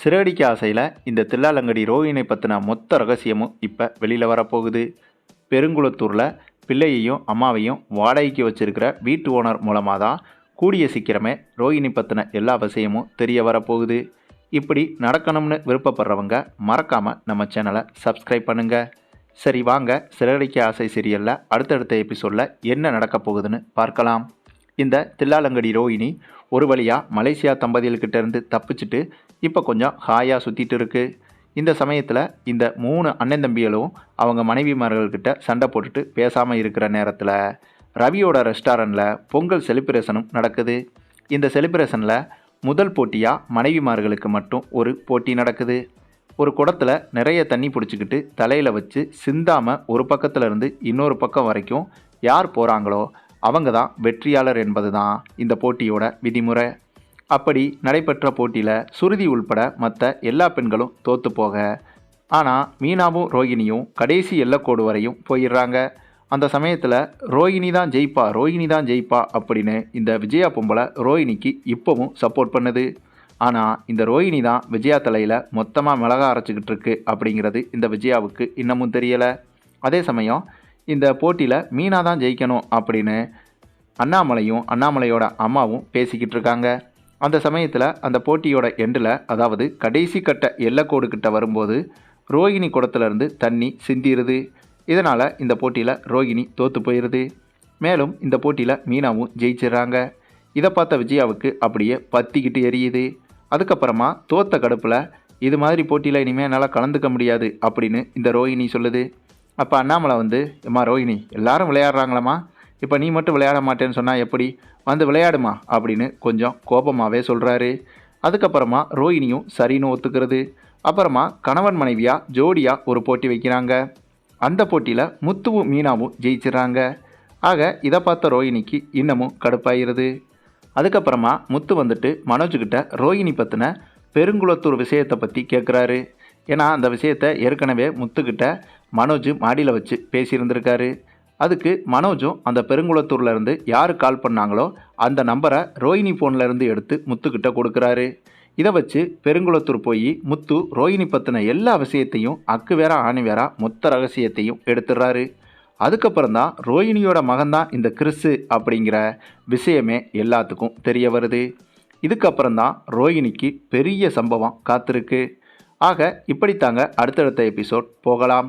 சிறகடிக்க ஆசையில் இந்த தில்லாலங்கடி ரோஹினை பற்றின மொத்த ரகசியமும் இப்போ வெளியில் வரப்போகுது. பெருங்குளத்தூரில் பிள்ளையையும் அம்மாவையும் வாடகைக்கு வச்சிருக்கிற வீட்டு ஓனர் மூலமாக தான் கூடிய சீக்கிரமே ரோஹிணி பற்றின எல்லா விஷயமும் தெரிய வரப்போகுது. இப்படி நடக்கணும்னு விருப்பப்படுறவங்க மறக்காமல் நம்ம சேனலை சப்ஸ்கிரைப் பண்ணுங்கள் சரி வாங்க. சிறகடிக்க ஆசை சீரியலில் அடுத்தடுத்த எபிசோடில் என்ன நடக்க போகுதுன்னு பார்க்கலாம். இந்த தில்லாலங்கடி ரோஹிணி ஒரு வழியாக மலேசியா தம்பதியல்கிட்ட இருந்து தப்பிச்சுட்டு இப்போ கொஞ்சம் ஹாயாக சுற்றிட்டு இருக்கு. இந்த சமயத்தில் இந்த மூணு அண்ணன் தம்பிகளும் அவங்க மனைவிமார்கள்கிட்ட சண்டை போட்டுட்டு பேசாமல் இருக்கிற நேரத்தில் ரவியோட ரெஸ்டாரண்ட்டில் பொங்கல் செலிப்ரேஷனும் நடக்குது. இந்த செலிப்ரேஷனில் முதல் போட்டியாக மனைவிமார்களுக்கு மட்டும் ஒரு போட்டி நடக்குது. ஒரு குடத்தில் நிறைய தண்ணி பிடிச்சிக்கிட்டு தலையில் வச்சு சிந்தாமல் ஒரு பக்கத்தில் இருந்து இன்னொரு பக்கம் வரைக்கும் யார் போகிறாங்களோ அவங்க தான் வெற்றியாளர் என்பது தான் இந்த போட்டியோட விதிமுறை. அப்படி நடைபெற்ற போட்டியில் சுருதி உள்பட மற்ற எல்லா பெண்களும் தோற்று போக. ஆனால் மீனாவும் ரோகிணியும் கடைசி எல்லைக்கோடு வரையும் போயிடுறாங்க. அந்த சமயத்தில் ரோஹிணி தான் ஜெயிப்பா ரோஹிணி தான் ஜெயிப்பா அப்படின்னு இந்த விஜயா பொம்பளை ரோஹிணிக்கு இப்போவும் சப்போர்ட் பண்ணுது. ஆனால் இந்த ரோஹிணி தான் விஜயா தலையில் மொத்தமாக மிளகா அரைச்சிக்கிட்டு இருக்கு அப்படிங்கிறது இந்த விஜயாவுக்கு இன்னமும் தெரியலை. அதே சமயம் இந்த போட்டியில் மீனா தான் ஜெயிக்கணும் அப்படின்னு அண்ணாமலையும் அண்ணாமலையோட அம்மாவும் பேசிக்கிட்டு இருக்காங்க. அந்த சமயத்தில் அந்த போட்டியோட எண்டில் அதாவது கடைசி கட்ட எல்லைக்கோடு கிட்ட வரும்போது ரோகிணி குடத்துலேருந்து தண்ணி சிந்திடுது இதனால் இந்த போட்டியில் ரோகிணி தோற்று போயிடுது மேலும் இந்த போட்டியில் மீனாவும் ஜெயிச்சிடுறாங்க. இதை பார்த்த விஜயாவுக்கு அப்படியே பத்திக்கிட்டு எரியுது. அதுக்கப்புறமா தோத்த கடுப்பில் இது மாதிரி போட்டியில் இனிமேல் என்னால் கலந்துக்க முடியாது அப்படின்னு இந்த ரோஹிணி சொல்லுது. அப்போ அண்ணாமலை வந்து எம்மா ரோஹிணி எல்லாரும் விளையாடுறாங்களம்மா. இப்போ நீ மட்டும் விளையாட மாட்டேன்னு சொன்னால் எப்படி? வந்து விளையாடுமா? அப்படின்னு கொஞ்சம் கோபமாகவே சொல்கிறாரு அதுக்கப்புறமா ரோஹிணியும் சரின்னு ஒத்துக்கிறது. அப்புறமா கணவன் மனைவியாக ஜோடியாக ஒரு போட்டி வைக்கிறாங்க. அந்த போட்டியில் முத்துவும் மீனாவும் ஜெயிச்சிடுறாங்க. ஆக இதை பார்த்த ரோஹிணிக்கு இன்னமும் கடுப்பாயிருது. அதுக்கப்புறமா முத்து வந்துட்டு மனோஜ்கிட்ட ரோஹிணி பற்றின பெருங்குளத்தூர் விஷயத்தை பற்றி கேட்குறாரு ஏன்னா அந்த விஷயத்தை ஏற்கனவே முத்துக்கிட்ட மனோஜ் மாடியில் வச்சு பேசியிருந்திருக்காரு. அதுக்கு மனோஜும் அந்த பெருங்குளத்தூர்லேருந்து யார் கால் பண்ணாங்களோ அந்த நம்பரை ரோஹிணி ஃபோன்லேருந்து எடுத்து முத்துக்கிட்ட கொடுக்குறாரு. இதை வச்சு பெருங்குளத்தூர் போய் முத்து ரோஹிணி பற்றின எல்லா விஷயத்தையும் அக்கு வேற ஆணி வேற மொத்த ரகசியத்தையும் எடுத்துடுறாரு. அதுக்கப்புறம் தான் ரோஹிணியோட மகன்தான் இந்த கிறிஸு அப்படிங்கிற விஷயமே எல்லாத்துக்கும் தெரிய வருது. இதுக்கப்புறம் தான் ரோஹிணிக்கு பெரிய சம்பவம் காத்திருக்கு. ஆக இப்படித்தாங்க அடுத்தடுத்த எபிசோட் போகலாம்.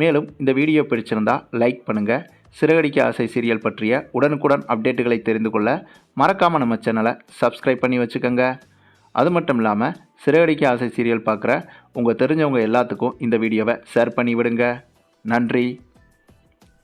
மேலும் இந்த வீடியோ பிடிச்சிருந்தா லைக் பண்ணுங்கள் சிறகடிக்க ஆசை சீரியல் பற்றிய உடனுக்குடன் அப்டேட்டுகளை தெரிந்து கொள்ள மறக்காமல் நம்ம சேனலை சப்ஸ்கிரைப் பண்ணி வச்சுக்கோங்க. அது மட்டும் இல்லாமல் சிறகடிக்க ஆசை சீரியல் பார்க்குற உங்கள் தெரிஞ்சவங்க எல்லாத்துக்கும் இந்த வீடியோவை ஷேர் பண்ணி விடுங்க. நன்றி.